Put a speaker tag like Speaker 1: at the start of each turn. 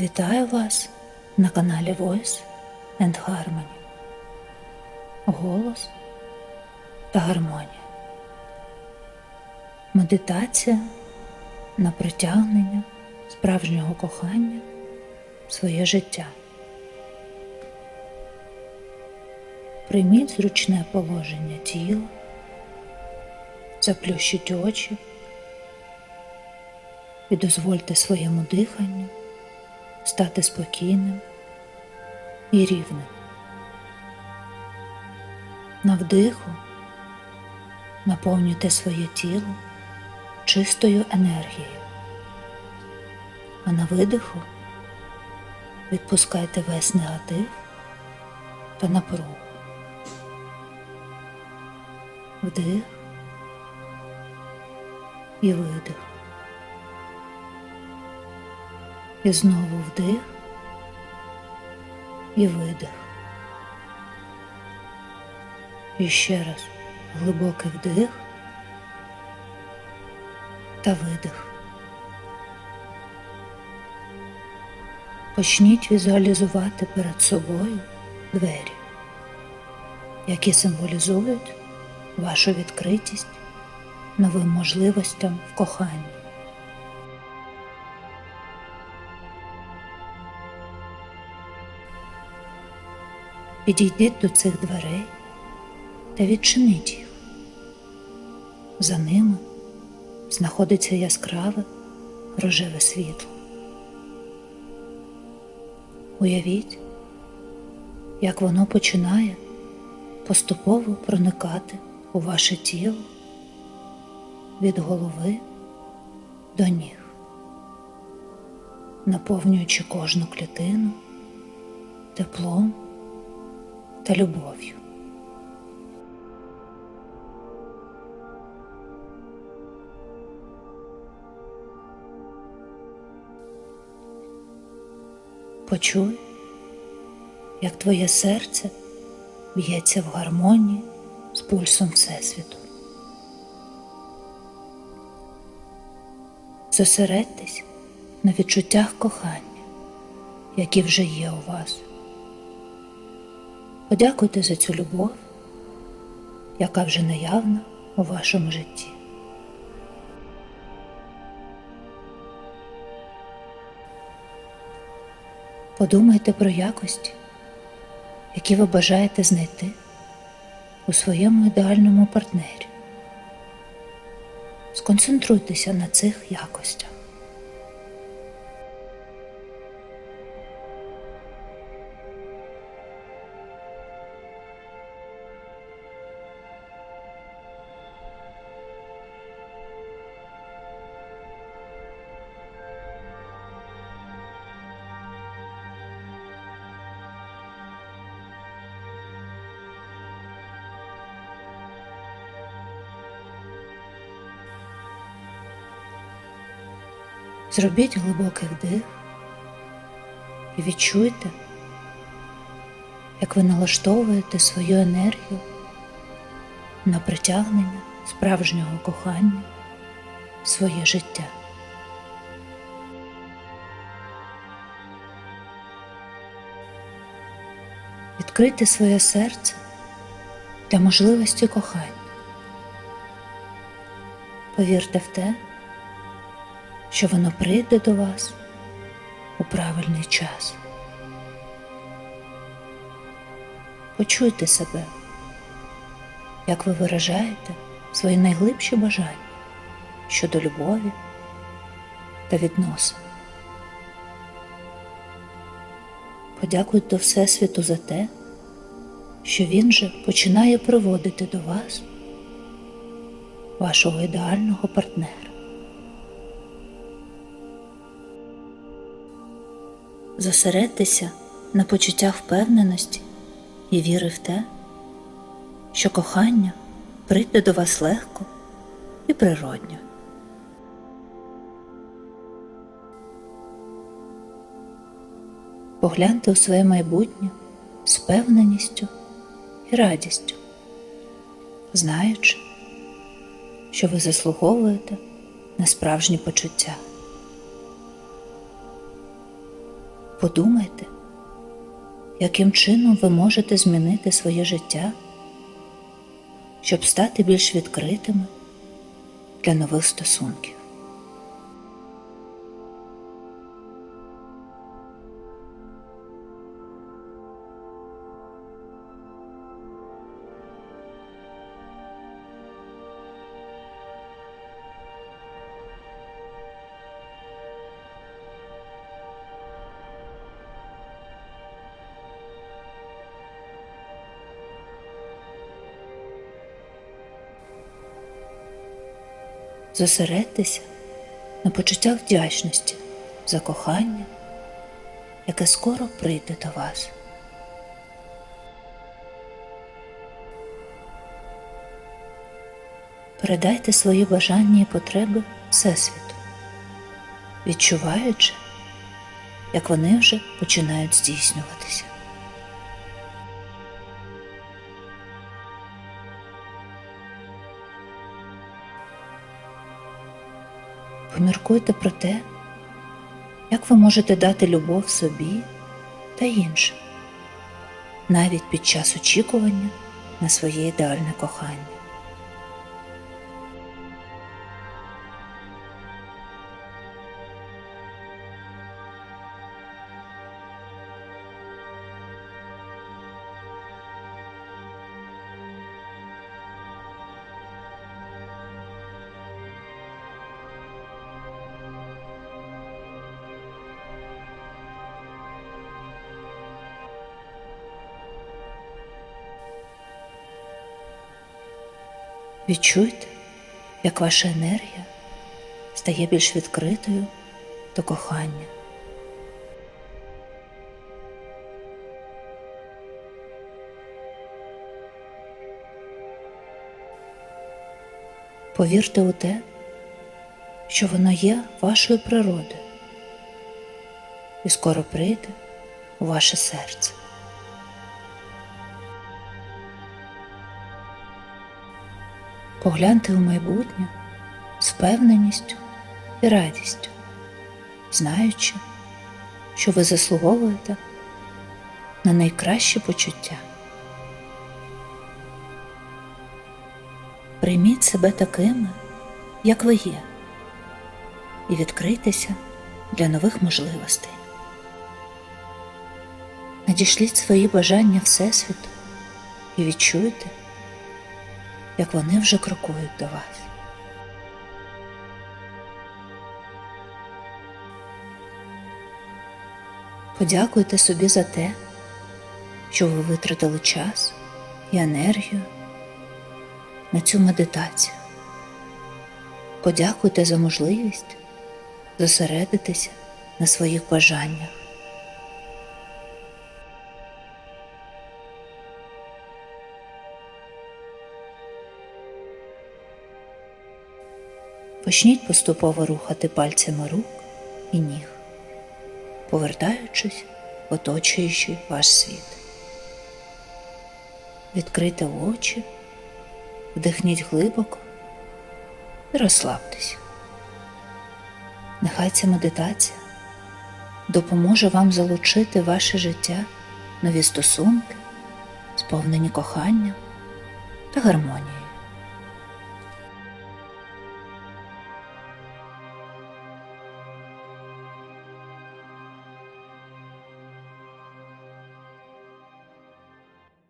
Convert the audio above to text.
Speaker 1: Вітаю вас на каналі Voice and Harmony. Голос та гармонія. Медитація на притягнення справжнього кохання в своє життя. Прийміть зручне положення тіла, заплющіть очі і дозвольте своєму диханню стати спокійним і рівним. На вдиху наповнюйте своє тіло чистою енергією, а на видиху відпускайте весь негатив та напругу. Вдих і видих. І знову вдих і видих. І ще раз глибокий вдих та видих. Почніть візуалізувати перед собою двері, які символізують вашу відкритість новим можливостям в коханні. Підійдіть до цих дверей та відчиніть їх. За ними знаходиться яскраве рожеве світло. Уявіть, як воно починає поступово проникати у ваше тіло від голови до ніг, наповнюючи кожну клітину теплом та любов'ю. Почуй, як твоє серце б'ється в гармонії з пульсом Всесвіту. Зосередьтесь на відчуттях кохання, які вже є у вас. Подякуйте за цю любов, яка вже наявна у вашому житті. Подумайте про якості, які ви бажаєте знайти у своєму ідеальному партнері. Сконцентруйтеся на цих якостях. Зробіть глибокий вдих і відчуйте, як ви налаштовуєте свою енергію на притягнення справжнього кохання в своє життя. Відкрийте своє серце для можливості кохання. Повірте в те, що воно прийде до вас у правильний час. Почуйте себе, як ви виражаєте свої найглибші бажання щодо любові та відносин. Подякуйте Всесвіту за те, що він же починає приводити до вас вашого ідеального партнера. Зосередьтеся на почуттях впевненості і віри в те, що кохання прийде до вас легко і природньо. Погляньте у своє майбутнє з впевненістю і радістю, знаючи, що ви заслуговуєте на справжні почуття. Подумайте, яким чином ви можете змінити своє життя, щоб стати більш відкритими для нових стосунків. Зосередьтеся на почуттях вдячності за кохання, яке скоро прийде до вас. Передайте свої бажання і потреби Всесвіту, відчуваючи, як вони вже починають здійснюватися. Поміркуйте про те, як ви можете дати любов собі та іншим, навіть під час очікування на своє ідеальне кохання. Відчуйте, як ваша енергія стає більш відкритою до кохання. Повірте у те, що воно є вашою природою і скоро прийде у ваше серце. Погляньте у майбутнє з впевненістю і радістю, знаючи, що ви заслуговуєте на найкращі почуття. Прийміть себе такими, як ви є, і відкрийтеся для нових можливостей. Надішліть свої бажання Всесвіту і відчуйте, як вони вже крокують до вас. Подякуйте собі за те, що ви витратили час і енергію на цю медитацію. Подякуйте за можливість зосередитися на своїх бажаннях. Почніть поступово рухати пальцями рук і ніг, повертаючись в оточуючий ваш світ. Відкрийте очі, вдихніть глибоко і розслабтесь. Нехай ця медитація допоможе вам залучити ваше життя нові стосунки, сповнені коханням та гармонією.